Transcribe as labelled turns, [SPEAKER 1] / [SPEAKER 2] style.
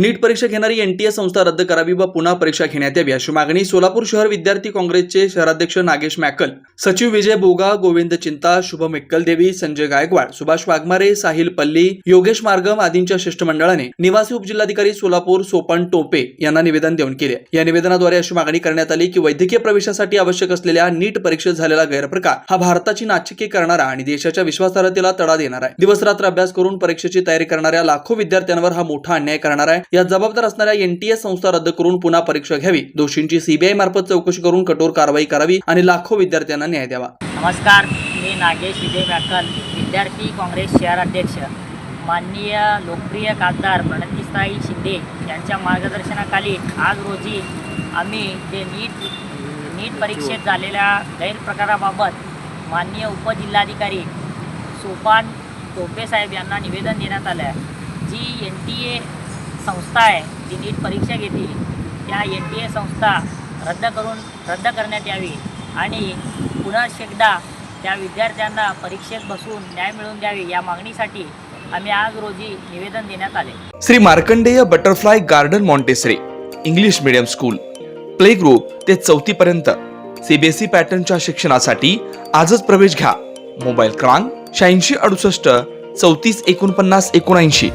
[SPEAKER 1] नीट परीक्षा घेणारी एनटीए संस्था रद्द करावी व पुन्हा परीक्षा घेण्यात यावी अशी मागणी सोलापूर शहर विद्यार्थी काँग्रेसचे शहराध्यक्ष नागेश मॅकल सचिव विजय बोगा गोविंद चिंता शुभम देवी संजय गायकवाड सुभाष वाघमारे साहिल पल्ली योगेश मार्गम आदींच्या शिष्टमंडळाने निवासी उपजिल्हाधिकारी सोलापूर सोपन टोपे यांना निवेदन देऊन केले. या निवेदनाद्वारे अशी मागणी करण्यात आली की वैद्यकीय प्रवेशासाठी आवश्यक असलेल्या नीट परीक्षेत झालेला गैरप्रकार हा भारताची नाचिके करणारा आणि देशाच्या विश्वासार्हतेला तडा देणार आहे. दिवसरात्र अभ्यास करून परीक्षेची तयारी करणाऱ्या लाखो विद्यार्थ्यांवर हा मोठा अन्याय करणार आहे. यात जबाबदार असणाऱ्या एनटीएस संस्था रद्द करून पुन्हा परीक्षा घ्यावी. दोषींची सीबीआय मार्फत चौकशी करून कठोर कारवाई करावी आणि लाखो विद्यार्थ्यांना न्याय द्यावा.
[SPEAKER 2] नमस्कार मी नागेश विजय व्याकल विद्यार्थी काँग्रेस शहर अध्यक्ष. माननीय लोकप्रिय खासदार प्रणतीसाई शिंदे यांच्या मार्गदर्शनाखाली आज रोजी आम्ही जे नीट नीट परीक्षेत झालेल्या गैरप्रकाराबाबत माननीय उपजिल्हाधिकारी सोपान टोपे साहेब यांना निवेदन देण्यात आलं आहे जी एन टी ए संस्था आहे जी नीट परीक्षा घेते त्या एन टी ए संस्था रद्द करून रद्द करण्यात यावी आणि पुन्हा एकदा त्या विद्यार्थ्यांना परीक्षेत बसून न्याय मिळवून द्यावी या मागणीसाठी आम्ही आज रोजी निवेदन देण्यात आले.
[SPEAKER 3] Shri Markandeya butterfly garden Montessori English medium school play group ते चौथी पर्यंत सीबीएसई पॅटर्नच्या शिक्षणासाठी आजच प्रवेश घ्या. मोबाईल क्रमांक शहाऐंशी अडुसष्ट चौतीस एकोणपन्नास एकोणऐंशी.